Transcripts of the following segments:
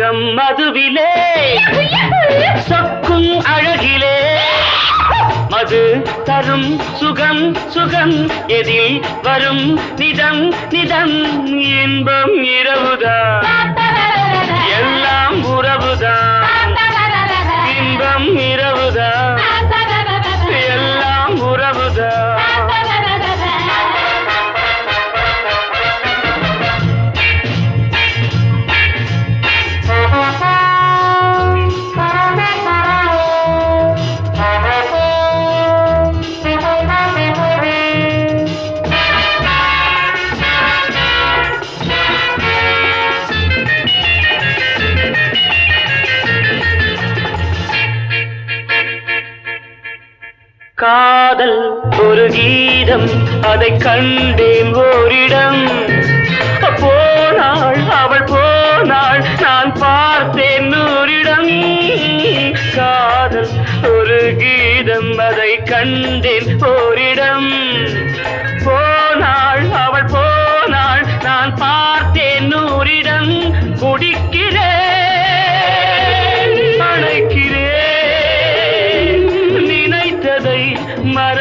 கம்மதுவிலே சொக்கும் அழகிலே. மது தரும் சுகம் சுகம் எதில் வரும்? நிதம் நிதம் இன்பம் இரவுதான். காதல் ஒரு கீதம். அதை கண்டேன் ஓரிடம். போனாள் அவள் போனாள் நான் பார்த்தேன் நூறிடம். காதல் ஒரு கீதம் அதை கண்டேன் ஓரிடம். போனாள் அவள் போனாள் நான்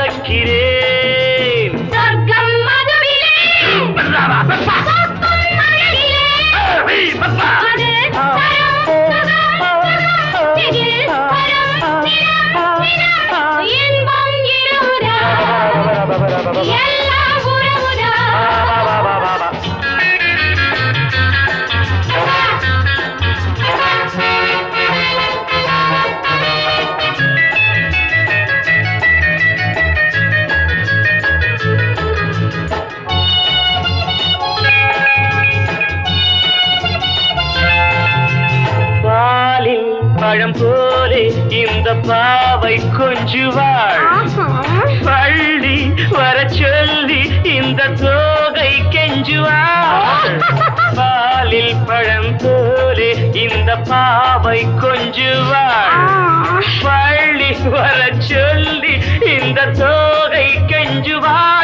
পাখিরে பழம் போலே இந்த பாவை கொஞ்சுவாள். பள்ளி வர சொல்லி இந்த தோகை கெஞ்சுவாள். பாலில் பழம் போலே இந்த பாவை கொஞ்சுவாள். பள்ளி வர சொல்லி இந்த தோகை கெஞ்சுவாள்.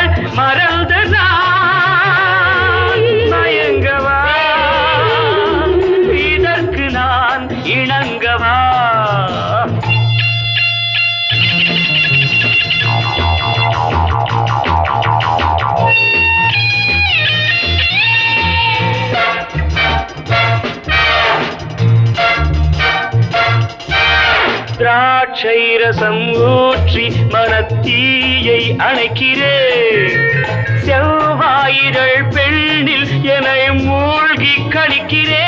இணங்கவா? திராட்சை ரசம் ஊற்றி மனத்தீயை அணைக்கிறேன். செவ்வாயிரள் பெண்ணில் என்னை மூழ்கி கழிக்கிறேன்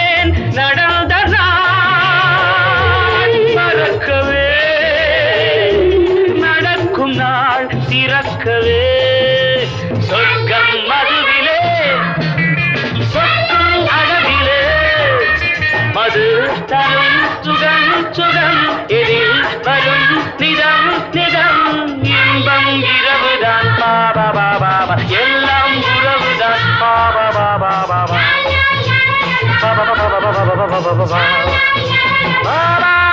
ba ba ba ba.